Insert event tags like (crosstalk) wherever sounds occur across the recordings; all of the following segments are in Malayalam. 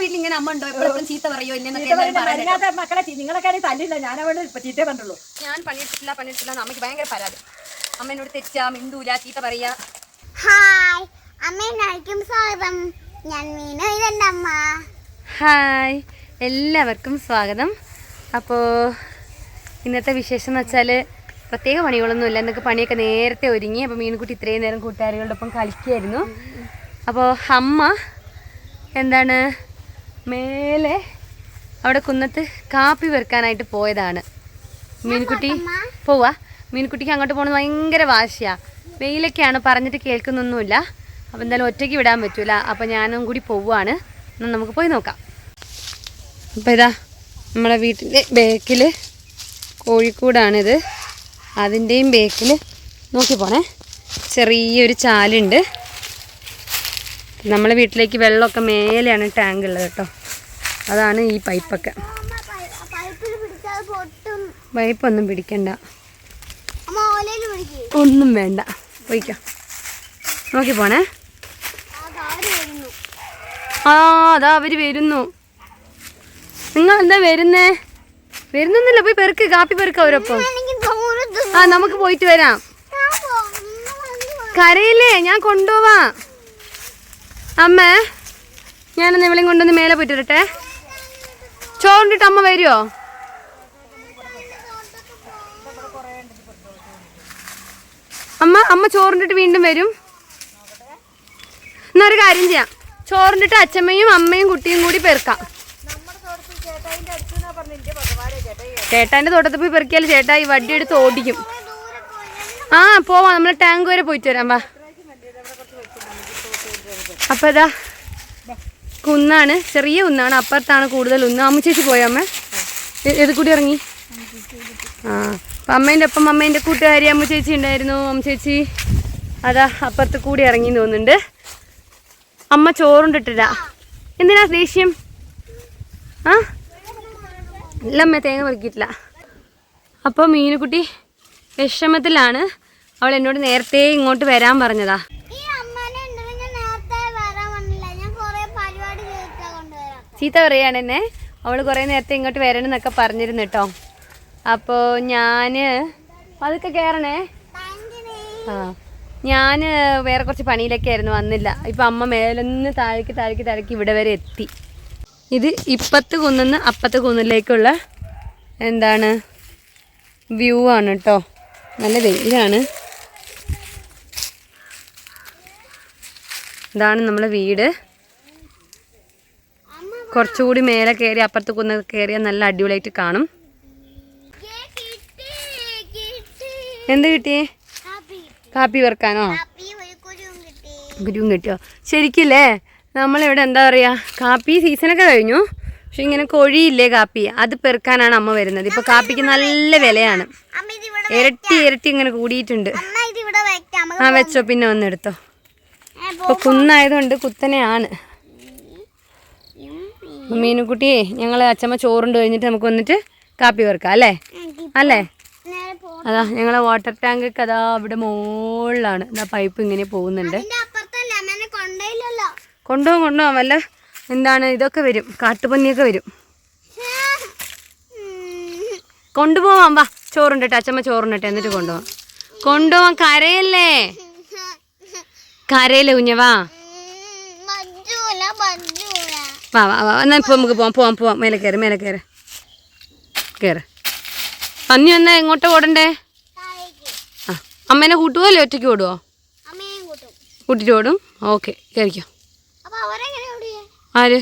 വീട്ടിൽ ഇങ്ങനെ അമ്മ ഉണ്ടോ? എപ്പോഴും ചീത്ത പറയോ? ഇല്ലെന്നൊക്കെ എല്ലാവരും പറയുന്നത് മരുന്നാത്ത മക്കളെ നിങ്ങളൊക്കെ തല്ലില്ല. ഞാൻ അവിടെ ചീത്ത പറഞ്ഞുള്ളൂ. ഞാൻ പണിയെടുത്തില്ല പണിയെടുത്തില്ല അമ്മയ്ക്ക് ഭയങ്കര പരാതി. അമ്മ എന്നോട് തെറ്റാ മിണ്ടൂല ചീത്ത പറയാ. ഹായ്. അമ്മേനായിരിക്കും സ്വാഗതം. ഞാൻ മീനു ഇതെന്റെ അമ്മ. ഹായ്. എല്ലാവർക്കും സ്വാഗതം. അപ്പോൾ ഇന്നത്തെ വിശേഷം എന്ന് വെച്ചാൽ പ്രത്യേക പണികളൊന്നുമില്ല എന്നൊക്കെ പണിയൊക്കെ നേരത്തെ ഒരുങ്ങി. അപ്പോൾ മീൻകുട്ടി ഇത്രയും നേരം കൂട്ടുകാരികളുടെ ഒപ്പം കളിക്കുകയായിരുന്നു. അപ്പോൾ അമ്മ എന്താണ് മേലെ അവിടെ കുന്നത്ത് കാപ്പി വെറുക്കാനായിട്ട് പോയതാണ്. മീൻകുട്ടി പോവാ. മീൻകുട്ടിക്ക് അങ്ങോട്ട് പോകുന്നത് ഭയങ്കര വാശിയാ. വെയിലൊക്കെയാണ് പറഞ്ഞിട്ട് കേൾക്കുന്നൊന്നുമില്ല. അപ്പോൾ എന്തായാലും ഒറ്റയ്ക്ക് വിടാൻ പറ്റൂല. അപ്പോൾ ഞാനും കൂടി പോവുകയാണ്. എന്നാൽ നമുക്ക് പോയി നോക്കാം. അപ്പോൾ ഇതാ നമ്മുടെ വീട്ടിന്റെ ബേക്കിൽ കോഴിക്കൂടാണിത്. അതിന്റെയും ബേക്കിൽ നോക്കി പോണേ ചെറിയൊരു ചാലുണ്ട്. നമ്മളെ വീട്ടിലേക്ക് വെള്ളമൊക്കെ മേലെയാണ് ടാങ്ക് ഉള്ളത് കേട്ടോ. അതാണ് ഈ പൈപ്പൊക്കെ. പൈപ്പൊന്നും പിടിക്കണ്ട. ഒന്നും വേണ്ട. പോയിക്കോ. നോക്കി പോണേ. ആ അതാ അവർ വരുന്നു. നിങ്ങൾ എന്താ വരുന്നേ? വരുന്നൊന്നുമില്ല പോയി പെറുക്ക് കാപ്പി പെറുക്ക അവരൊപ്പം. ആ നമുക്ക് പോയിട്ട് വരാം. കരയില്ലേ? ഞാൻ കൊണ്ടുപോവാ. അമ്മേ ഞാനൊന്ന് ഇവളെയും കൊണ്ടൊന്ന് മേലെ പോയിട്ടിരട്ടെ ചോറിട്ടിട്ട് അമ്മ വരുമോ അമ്മ അമ്മ ചോറിണ്ടിട്ട് വീണ്ടും വരും. എന്നാ ഒരു കാര്യം ചെയ്യാം. ചോറിണ്ടിട്ട് അച്ഛമ്മയും അമ്മയും കുട്ടിയും കൂടി പെറുക്കാം. ചേട്ടാന്റെ തോട്ടത്തിൽ പോയി പെറുക്കിയാൽ ചേട്ടാ ഈ വടി എടുത്ത് ഓടിക്കും. ആ പോവാം. നമ്മൾ ടാങ്ക് വരെ പോയിട്ട് വരാം വാ. അപ്പൊ ഇതാ കുന്നാണ് ചെറിയ കുന്നാണ് അപ്പുറത്താണ് കൂടുതൽ ഒന്ന് അമ്മ ചേച്ചി പോയ അമ്മ? ഏത് കൂടി ഇറങ്ങി? ആ അപ്പൊ അമ്മേന്റെ ഒപ്പം അമ്മേന്റെ കൂട്ടുകാരി അമ്മ ചേച്ചി ഉണ്ടായിരുന്നു. അമ്മ ചേച്ചി അതാ അപ്പുറത്ത് കൂടി ഇറങ്ങി തോന്നുന്നുണ്ട്. അമ്മ ചോറുണ്ടിട്ടില്ല. എന്തിനാ ദേഷ്യം? ആ? ഇല്ല അമ്മ തേങ്ങ പറിക്കിയിട്ടില്ല. അപ്പോൾ മീനുകുട്ടി വിഷമത്തിലാണ്. അവൾ എന്നോട് നേരത്തെ ഇങ്ങോട്ട് വരാൻ പറഞ്ഞതാ ഈ അമ്മനെ ഉണ്ടെങ്കിൽ ഞാൻ നേരത്തെ വരാൻ വന്നില്ല ഞാൻ കൊറേ പരിപാടി ചെയ്തിട്ടാ കൊണ്ടുവരാം ചീത്ത പറയാണ് എന്നെ. അവൾ കുറേ നേരത്തെ ഇങ്ങോട്ട് വരണം എന്നൊക്കെ പറഞ്ഞിരുന്നു കേട്ടോ. അപ്പോൾ ഞാൻ അതൊക്കെ കയറണേ ആ ഞാൻ വേറെ കുറച്ച് പണിയിലൊക്കെ ആയിരുന്നു വന്നില്ല. ഇപ്പം അമ്മ മേലൊന്ന് താഴേക്ക് താഴേക്ക് താഴേക്ക് ഇവിടെ വരെ എത്തി. ഇത് ഇപ്പത്ത് കുന്നിന്ന് അപ്പത്ത് കുന്നിലേക്കുള്ള എന്താണ്? വ്യൂ ആണ് കേട്ടോ. നല്ല വെയിലാണ്. ഇതാണ് നമ്മളെ വീട്. കുറച്ചുകൂടി മേലെ കയറി അപ്പുറത്ത് കുന്ന് കയറിയാൽ നല്ല അടിപൊളിയായിട്ട് കാണും. എന്ത് കിട്ടി കാപ്പി വെറുക്കാനോ? ഗുരുവും കിട്ടിയോ? ശരിക്കില്ലേ? നമ്മളിവിടെ എന്താ പറയുക കാപ്പി സീസണൊക്കെ കഴിഞ്ഞു. പക്ഷെ ഇങ്ങനെ കൊഴിയില്ലേ കാപ്പി അത് പെറുക്കാനാണ് അമ്മ വരുന്നത്. ഇപ്പോൾ കാപ്പിക്ക് നല്ല വിലയാണ്. ഇരട്ടി ഇരട്ടി ഇങ്ങനെ കൂടിയിട്ടുണ്ട്. ആ വെച്ചോ പിന്നെ വന്നെടുത്തോ. ഇപ്പോൾ കുന്നായതുകൊണ്ട് കുത്തനെയാണ്. മീനുക്കുട്ടിയെ ഞങ്ങൾ അച്ഛമ്മ ചോറുണ്ട് കഴിഞ്ഞിട്ട് നമുക്ക് വന്നിട്ട് കാപ്പി വെറുക്കാം അല്ലേ? അല്ലേ? അതാ ഞങ്ങളെ വാട്ടർ ടാങ്ക് അതാ അവിടെ മുകളിലാണ് ഇതാ പൈപ്പ് ഇങ്ങനെ പോകുന്നുണ്ട്. കൊണ്ടുപോകും കൊണ്ടുപോകാം വല്ല എന്താണ് ഇതൊക്കെ വരും. കാട്ടുപന്നിയൊക്കെ വരും. കൊണ്ടുപോവാം വാ. ചോറുണ്ടിട്ട് അച്ഛമ്മ ചോറുണ്ടിട്ട് എന്നിട്ട് കൊണ്ടുപോവാം. കൊണ്ടുപോവാം കരയല്ലേ? കരയല്ലേ കുഞ്ഞവാ? വാ വാ വാ. എന്നാൽ ഇപ്പോൾ നമുക്ക് പോവാം പോവാം പോവാം. മേലെ കയറി മേലെ കയറി കയറി പന്നി വന്നാൽ എങ്ങോട്ടാ ഓടണ്ടേ? ആ അമ്മേനെ കൂട്ടുവോ അല്ലേ ഒറ്റയ്ക്ക് കൂട്ടും. കൂട്ടിട്ട് ഓടും? ഓക്കെ കയറിക്കോ ആര്?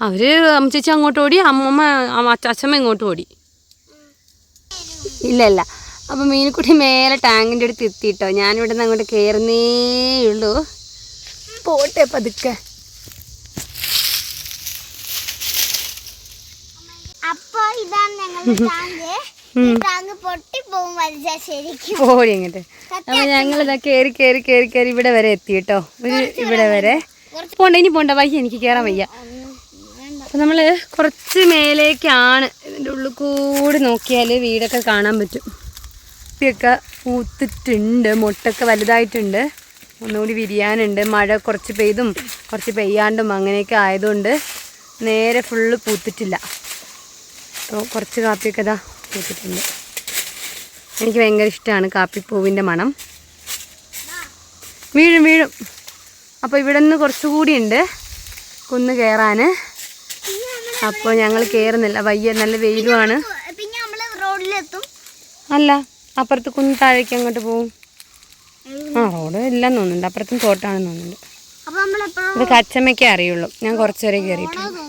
അവർ? അമ്മച്ചേച്ചി അങ്ങോട്ട് ഓടി അമ്മമ്മ അമ്മ- അച്ഛ- അച്ഛമ്മ ഇങ്ങോട്ട് ഓടി. ഇല്ല ഇല്ല. അപ്പം മീനുക്കുട്ടി മേലെ ടാങ്കിന്റെ അടുത്ത് എത്തിയിട്ടോ. ഞാനിവിടെ നിന്ന് അങ്ങോട്ട് കയറുന്നേ ഉള്ളൂ. പോട്ടെ പതുക്കെ അപ്പൊ ഇതാണ് ഞങ്ങളുടെ ടാങ്ക് ഈ ടാങ്ക് പൊട്ടി പോകും വലിച്ചാ ശരിക്കും അങ്ങോട്ട് അപ്പം ഞങ്ങളിതാ കയറി കയറി കയറി കയറി ഇവിടെ വരെ എത്തി കേട്ടോ. ഇവിടെ വരെ. പോണ്ട ഇനി പോണ്ട വയ്യ എനിക്ക് കേറാൻ വയ്യ. അപ്പൊ നമ്മൾ കുറച്ച് മേലേക്കാണ്. ഇതിന്റെ ഉള്ളിൽ കൂടി നോക്കിയാൽ വീടൊക്കെ കാണാൻ പറ്റും. ഒക്കെ പൂത്തിട്ടുണ്ട് മുട്ടൊക്കെ വലുതായിട്ടുണ്ട്. ഒന്നുകൂടി വിരിയാനുണ്ട്. മഴ കുറച്ച് പെയ്തും കുറച്ച് പെയ്യാണ്ടും അങ്ങനെയൊക്കെ ആയതുകൊണ്ട് നേരെ ഫുള്ള് പൂത്തിട്ടില്ല. അപ്പോൾ കുറച്ച് കാപ്പിയൊക്കെ ഇതാ പൂത്തിട്ടുണ്ട് എനിക്ക് ഭയങ്കര ഇഷ്ടമാണ് കാപ്പിപ്പൂവിന്റെ മണം. വീഴും വീഴും. അപ്പോൾ ഇവിടെ നിന്ന് കുറച്ചുകൂടി ഉണ്ട് കുന്ന് കയറാൻ. അപ്പോൾ ഞങ്ങൾ കയറുന്നില്ല. വയ്യ നല്ല വെയിലുമാണ്. അല്ല അപ്പുറത്ത് കുന്ന് താഴേക്ക് അങ്ങോട്ട് പോവും. ആ റോഡ് എല്ലാം തോന്നുന്നുണ്ട്. അപ്പുറത്തും തോട്ടാണെന്ന് തോന്നുന്നുണ്ട്. ഇത് കച്ചമ്മയ്ക്കേ അറിയുള്ളൂ. ഞാൻ കുറച്ചു വരെ കയറിയിട്ടുണ്ട്.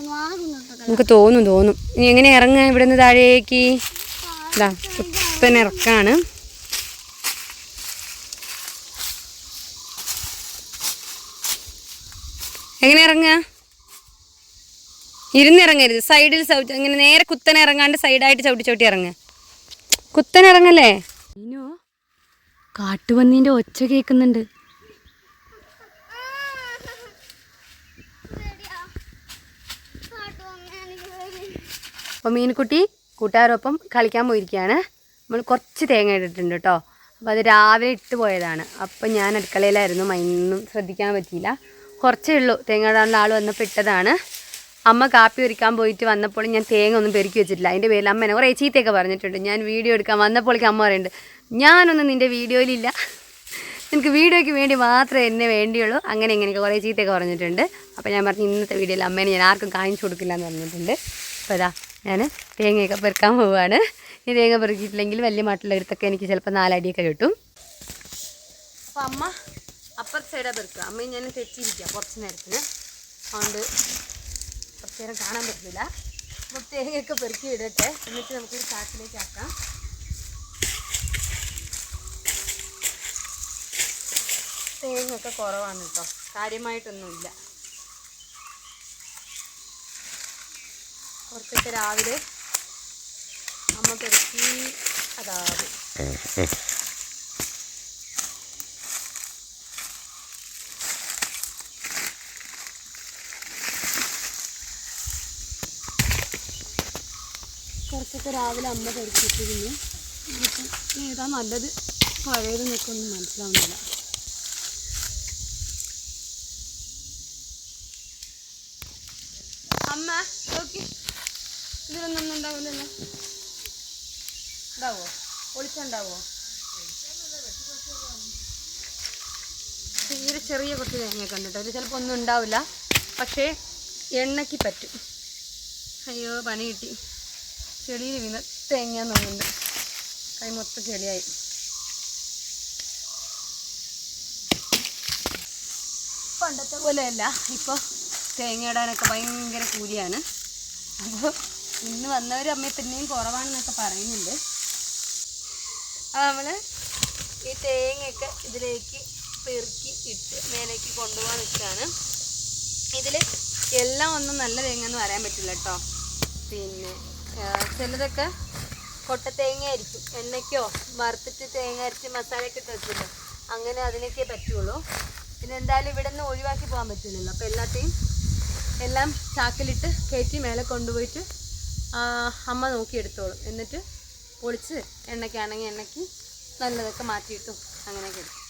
നമുക്ക് തോന്നും തോന്നും. ഇനി എങ്ങനെ ഇറങ്ങുക? ഇവിടെ നിന്ന് താഴേക്ക്. ഇതാ കുത്തൻ ഇറക്കാണ്. എങ്ങനെ ഇറങ്ങുക? ഇരുന്നിറങ്ങരുത് സൈഡിൽ ചവിട്ടി ഇങ്ങനെ നേരെ കുത്തനെ ഇറങ്ങാണ്ട് സൈഡായിട്ട് ചവിട്ടി ചവിട്ടി ഇറങ്ങുക. കുത്തനെ ഇറങ്ങല്ലേ? കാട്ടുപന്നീന്റെ ഒച്ച കേൾക്കുന്നുണ്ട്. അപ്പോൾ മീൻകുട്ടി കൂട്ടുകാരൊപ്പം കളിക്കാൻ പോയിരിക്കുകയാണ്. നമ്മൾ കുറച്ച് തേങ്ങ ഇട്ടിട്ടുണ്ട് കേട്ടോ. അപ്പോൾ അത് രാവിലെ ഇട്ട് പോയതാണ്. അപ്പോൾ ഞാൻ അടുക്കളയിലായിരുന്നു. മൈനൊന്നും ശ്രദ്ധിക്കാൻ പറ്റിയില്ല. കുറച്ചേ ഉള്ളൂ. തേങ്ങ ഇടാനുള്ള ആൾ വന്നപ്പോൾ ഇട്ടതാണ്. അമ്മ കാപ്പി ഒരുക്കാൻ പോയിട്ട് വന്നപ്പോൾ ഞാൻ തേങ്ങ ഒന്നും പെരുക്കി വെച്ചിട്ടില്ല. അതിന്റെ പേരിൽ അമ്മ എന്നെ കുറേ ചീത്തയൊക്കെ പറഞ്ഞിട്ടുണ്ട്. ഞാൻ വീഡിയോ എടുക്കാൻ വന്നപ്പോഴേക്കും അമ്മ പറയുന്നുണ്ട് ഞാനൊന്നും നിന്റെ വീഡിയോയിലില്ല. എനിക്ക് വീഡിയോയ്ക്ക് വേണ്ടി മാത്രമേ എന്നെ വേണ്ടിയുള്ളൂ. അങ്ങനെ ഇങ്ങനെയൊക്കെ കുറേ ചീത്തയൊക്കെ പറഞ്ഞിട്ടുണ്ട്. അപ്പോൾ ഞാൻ പറഞ്ഞു ഇന്നത്തെ വീഡിയോയിൽ അമ്മേനെ ഞാൻ ആർക്കും കാണിച്ചു കൊടുക്കില്ല എന്ന് പറഞ്ഞിട്ടുണ്ട്. അപ്പോൾ ഇതാ ഞാൻ തേങ്ങയൊക്കെ പെറുക്കാൻ പോവുകയാണ് ഈ തേങ്ങ പെറുക്കിയിട്ടില്ലെങ്കിൽ വലിയ മാട്ടിലെടുത്തൊക്കെ എനിക്ക് ചിലപ്പോൾ നാലടിയൊക്കെ കിട്ടും. അപ്പോൾ അമ്മ അപ്പർ സൈഡാണ് പെറുക്കുക അമ്മ ഞാൻ തെറ്റിയിരിക്കുക കുറച്ച് നേരത്തിന്. അതുകൊണ്ട് കുറച്ച് നേരം കാണാൻ പറ്റില്ല അപ്പോൾ തേങ്ങയൊക്കെ പെറുക്കി ഇടട്ടെ. എന്നിട്ട് നമുക്കൊരു ചാക്കിലേക്ക് ആക്കാം. തേങ്ങയൊക്കെ കുറവാണ് കേട്ടോ. കാര്യമായിട്ടൊന്നുമില്ല. കുറച്ചൊക്കെ രാവിലെ അമ്മ പെരുക്കി അതാവും കുറച്ചൊക്കെ രാവിലെ അമ്മ പെരുക്കിയിട്ടിരുന്നു ഏതാ നല്ലത് പഴയത് നിൽക്കൊന്നും മനസ്സിലാവുന്നില്ല. ഉണ്ടാവില്ലല്ലോ ഉണ്ടാവോ? ഒളിച്ചുണ്ടാവോ? തീരെ ചെറിയ കുറച്ച് തേങ്ങയൊക്കെ ഉണ്ട് കേട്ടോ ചിലപ്പോൾ ഒന്നും ഉണ്ടാവില്ല. പക്ഷേ എണ്ണയ്ക്ക് പറ്റും. അയ്യോ പണി കിട്ടി. ചെളിയിൽ വീണ തേങ്ങ തോന്നുന്നുണ്ട് കൈ മൊത്തം ചെളിയായി. പണ്ടത്തെ പോലെയല്ല. ഇപ്പോൾ തേങ്ങ ഇടാനൊക്കെ ഭയങ്കര കൂലിയാണ്. അപ്പോൾ ഇന്ന് വന്നവർ അമ്മ പിന്നെയും കുറവാണെന്നൊക്കെ പറയുന്നുണ്ട്. നമ്മൾ ഈ തേങ്ങയൊക്കെ ഇതിലേക്ക് പെറുക്കി ഇട്ട് മേലേക്ക് കൊണ്ടുപോകാൻ നിൽക്കുകയാണ്. ഇതിൽ എല്ലാം ഒന്നും നല്ല തേങ്ങ എന്ന് പറയാൻ പറ്റില്ല കേട്ടോ. പിന്നെ ചിലതൊക്കെ കൊട്ട തേങ്ങ ആയിരിക്കും എണ്ണയ്ക്കോ വറുത്തിട്ട് തേങ്ങ അരച്ച് മസാലയൊക്കെ ഇട്ട് വെച്ചില്ലോ? അങ്ങനെ അതിനൊക്കെ പറ്റുള്ളൂ. പിന്നെ എന്തായാലും ഇവിടെ നിന്ന് ഒഴിവാക്കി പോകാൻ പറ്റില്ലല്ലോ. അപ്പോൾ എല്ലാത്തെയും എല്ലാം ചാക്കിലിട്ട് കയറ്റി മേലെ കൊണ്ടുപോയിട്ട് അമ്മ നോക്കിയെടുത്തോളും. എന്നിട്ട് പൊളിച്ച് എണ്ണയ്ക്കാണെങ്കിൽ എണ്ണയ്ക്ക് നല്ലതൊക്കെ മാറ്റിയിട്ടും അങ്ങനെയൊക്കെ എടുക്കും.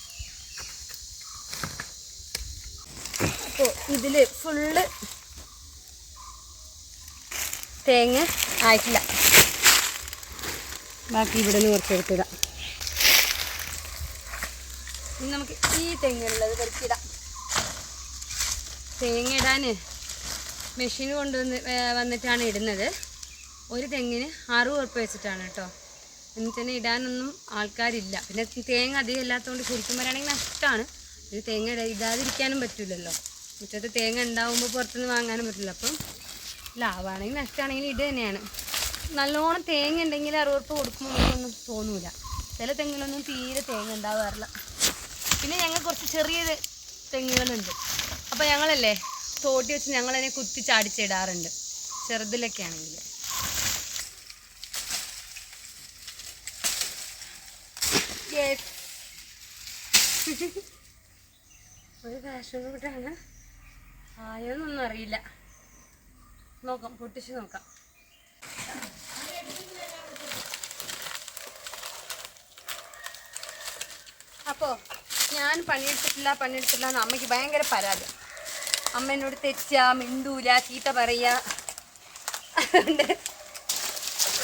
അപ്പോൾ ഇതിൽ ഫുള്ള് തേങ്ങ ആയിട്ടില്ല. ബാക്കി ഇവിടെ നിന്ന് കുറച്ച് എടുത്തിടാം ഇനി നമുക്ക് ഈ തെങ്ങുള്ളത് പെറുക്കിടാം തേങ്ങ ഇടാൻ മെഷീൻ കൊണ്ടുവന്ന് വന്നിട്ടാണ് ഇടുന്നത്. ഒരു തെങ്ങിന് അറുപത് ഉറുപ്പ് വെച്ചിട്ടാണ് കേട്ടോ. എന്നിട്ട് തന്നെ ഇടാനൊന്നും ആൾക്കാരില്ല. പിന്നെ തേങ്ങ അധികം ഇല്ലാത്തതുകൊണ്ട് ശരിക്കും പറയുകയാണെങ്കിൽ നഷ്ടമാണ് ഇത് തേങ്ങ ഇടാതിരിക്കാനും പറ്റില്ലല്ലോ മുറ്റത്ത് തേങ്ങ ഉണ്ടാവുമ്പോൾ പുറത്തുനിന്ന് വാങ്ങാനും പറ്റില്ല അപ്പം ലാഭമാണെങ്കിൽ നഷ്ടമാണെങ്കിൽ ഇത് തന്നെയാണ്. നല്ലോണം തേങ്ങ ഉണ്ടെങ്കിൽ അറുപത് കൊടുക്കുമ്പോൾ നമുക്കൊന്നും തോന്നൂല. ചില തെങ്ങിലൊന്നും തീരെ തേങ്ങ ഉണ്ടാവാറില്ല. പിന്നെ ഞങ്ങൾ കുറച്ച് ചെറിയ തെങ്ങുകളുണ്ട്. അപ്പോൾ ഞങ്ങളല്ലേ തോട്ടി വെച്ച് ഞങ്ങളതിനെ കുത്തി ചാടിച്ചിടാറുണ്ട്. ചെറുതിലൊക്കെ ആണെങ്കിൽ ഒരു ഫാഷൻ ഫുഡാണ് ആയോന്നൊന്നും അറിയില്ല. നോക്കാം പൊട്ടിച്ച് നോക്കാം. അപ്പോ ഞാൻ പണിയെടുത്തിട്ടില്ല പണിയെടുത്തില്ല എന്ന് അമ്മയ്ക്ക് ഭയങ്കര പരാതി. അമ്മ എന്നോട് തെച്ച മിണ്ടൂല ചീത്ത പറയാ.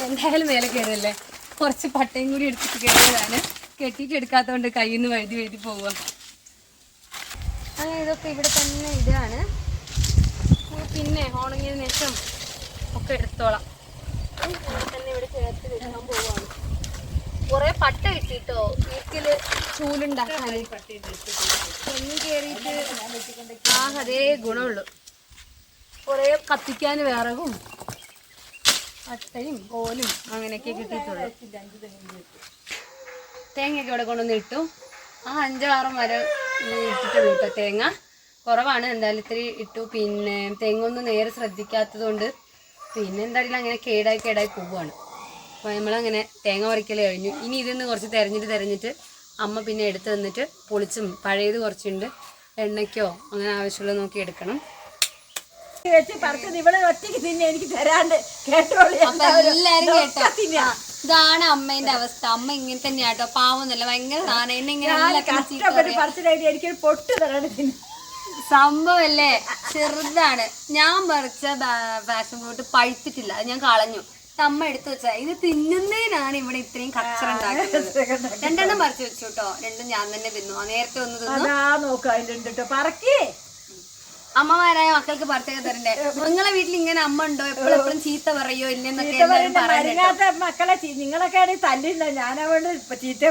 എന്തായാലും മേലെ കയറല്ലേ കുറച്ച് പട്ടയും കൂടി എടുത്തിട്ട് കയറിയതാണ്. കെട്ടിയിട്ട് എടുക്കാത്തതുകൊണ്ട് കയ്യിൽ നിന്ന് വഴുതി വഴുതി പോവുക അങ്ങനെ ഇതൊക്കെ ഇവിടെ തന്നെ ഇതാണ് പിന്നെ ഉണങ്ങിയതിന് ശേഷം ഒക്കെ എടുത്തോളാം. ഇവിടെ ചേർത്ത് വെക്കാൻ പോവാണ്. കുറെ പട്ട കിട്ടിട്ടോ? വീട്ടിൽ ചൂലുണ്ടാക്കാൻ. ഒന്നും കേറിയിട്ട് ആ അതേ ഗുണമുള്ളൂ. കുറെ കത്തിക്കാൻ വിറകും പട്ടയും ഓലും അങ്ങനെയൊക്കെ കിട്ടിയിട്ടുള്ളൂ. തേങ്ങയൊക്കെ ഇവിടെ കൊണ്ടുവന്ന് ഇട്ടു. ആ അഞ്ചോ ആറോ മരം ഇട്ടിട്ടുള്ളൂ കേട്ടോ തേങ്ങ. കുറവാണ്. എന്തായാലും ഇത്തിരി ഇട്ടു. പിന്നെ തേങ്ങ ഒന്നും നേരെ ശ്രദ്ധിക്കാത്തത് കൊണ്ട് പിന്നെ എന്തായാലും അങ്ങനെ കേടായി കേടായി പോവുകയാണ്. അപ്പോൾ നമ്മളങ്ങനെ തേങ്ങ പറിക്കൽ കഴിഞ്ഞു. ഇനി ഇതിന്ന് കുറച്ച് തിരഞ്ഞിട്ട് തിരഞ്ഞിട്ട് അമ്മ പിന്നെ എടുത്ത് തന്നിട്ട് പൊളിച്ചും പഴയത് കുറച്ചുണ്ട്. എണ്ണയ്ക്കോ അങ്ങനെ ആവശ്യമുള്ളത് നോക്കി എടുക്കണം. വെച്ച് പറിച്ചത് ഇവൾ ഒറ്റയ്ക്ക് തിന്നെ എനിക്ക് തരാണ്ട്. കേട്ടോളി എല്ലാരും കേട്ടോ. ഇതാണ് അമ്മേന്റെ അവസ്ഥ. അമ്മ ഇങ്ങനെ തന്നെയാട്ടോ പാവൊന്നുമല്ല ഭയങ്കര സാധനം. എന്നെ ഇങ്ങനെ എനിക്കൊരു പൊട്ട് തരാണ്ട് തിന്നെ. സംഭവല്ലേ? ചെറുതാണ്. ഞാൻ പറിച്ച ഫാഷൻ ഫ്രൂട്ട് പഴുത്തിട്ടില്ല. അത് ഞാൻ കളഞ്ഞു. അമ്മ എടുത്തു വെച്ച ഇത് തിന്നുന്നതിനാണ് ഇവിടെ ഇത്രയും കച്ചറ ഉണ്ടാക്കുന്നത്. രണ്ടെണ്ണം പറിച്ചു വെച്ചു കേട്ടോ. രണ്ടും ഞാൻ തന്നെ തിന്നു. നേരത്തെ ഒന്ന് തിന്നു. അതിന്റെ പറക്കി. അമ്മമാരായ മക്കൾക്ക് പറിച്ചൊക്കെ തരണ്ടേ? നിങ്ങളെ വീട്ടിൽ ഇങ്ങനെ അമ്മ ഉണ്ടോ? എപ്പോഴും എപ്പോഴും ചീത്ത പറയോ? ഇല്ലെന്നൊക്കെ മക്കളെ നിങ്ങളൊക്കെ ആണെങ്കിൽ തല്ലില്ല. ഞാൻ ചീത്ത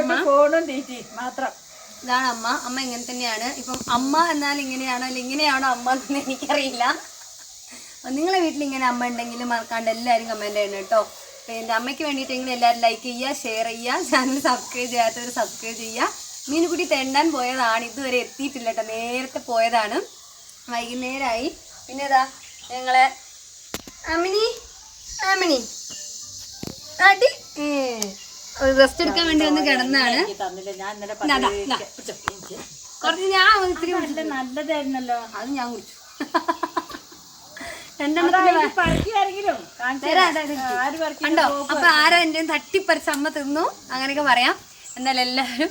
അമ്മ. ഫോണും തീറ്റി മാത്രം. ഇതാണ് അമ്മ. അമ്മ ഇങ്ങനെ തന്നെയാണ്. ഇപ്പം അമ്മ എന്നാൽ ഇങ്ങനെയാണോ? അല്ല ഇങ്ങനെയാണോ അമ്മ എന്ന് എനിക്കറിയില്ല. നിങ്ങളെ വീട്ടിൽ ഇങ്ങനെ അമ്മ ഉണ്ടെങ്കിലും മറക്കാണ്ട് എല്ലാവരും കമന്റ് ചെയ്യണം കേട്ടോ. പിന്നെ അമ്മയ്ക്ക് വേണ്ടിയിട്ടെങ്കിലും എല്ലാവരും ലൈക്ക് ചെയ്യുക ഷെയർ ചെയ്യുക ചാനൽ സബ്സ്ക്രൈബ് ചെയ്യാത്തവർ സബ്സ്ക്രൈബ് ചെയ്യുക. മീനുകുട്ടി തെണ്ടാൻ പോയതാണ്. ഇതുവരെ എത്തിയിട്ടില്ല കേട്ടോ നേരത്തെ പോയതാണ്. വൈകുന്നേരമായി പിന്നെ ഇതാ ഞങ്ങളെ അമിനി അമിനി. അടി റെസ്റ്റ് എടുക്കാൻ വേണ്ടി വന്ന് കിടന്നാണ്. കുറച്ച് ഞാൻ ഇത്തിരി നല്ലതായിരുന്നല്ലോ. അത് ഞാൻ കുടിച്ചു. കണ്ടോ അപ്പൊ ആരോ എന്റെ തട്ടിപ്പറിച്ച് അമ്മ തിന്നു? അങ്ങനെയൊക്കെ പറയാം. എന്നാൽ എല്ലാവരും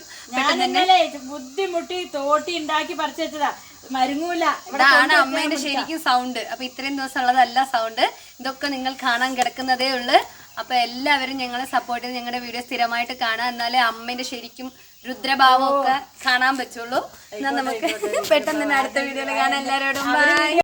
ബുദ്ധിമുട്ടി തോട്ടി ഉണ്ടാക്കി പറിച്ചതാ മരുങ്ങൂല. ഇതാണ് അമ്മേന്റെ ശരിക്കും സൗണ്ട് അപ്പൊ ഇത്രയും ദിവസം ഉള്ളതല്ല സൗണ്ട് ഇതൊക്കെ നിങ്ങൾ കാണാൻ കിടക്കുന്നതേ ഉള്ളു. അപ്പൊ എല്ലാവരും ഞങ്ങളെ സപ്പോർട്ട് ചെയ്ത് ഞങ്ങളുടെ വീഡിയോ സ്ഥിരമായിട്ട് കാണാം. എന്നാലേ അമ്മേന്റെ ശരിക്കും രുദ്രഭാവം ഒക്കെ കാണാൻ പറ്റുള്ളൂ. എന്നാൽ നമുക്ക് (laughs) പെട്ടെന്ന് തന്നെ അടുത്ത വീഡിയോയിൽ കാണാൻ എല്ലാവരോടും ബൈ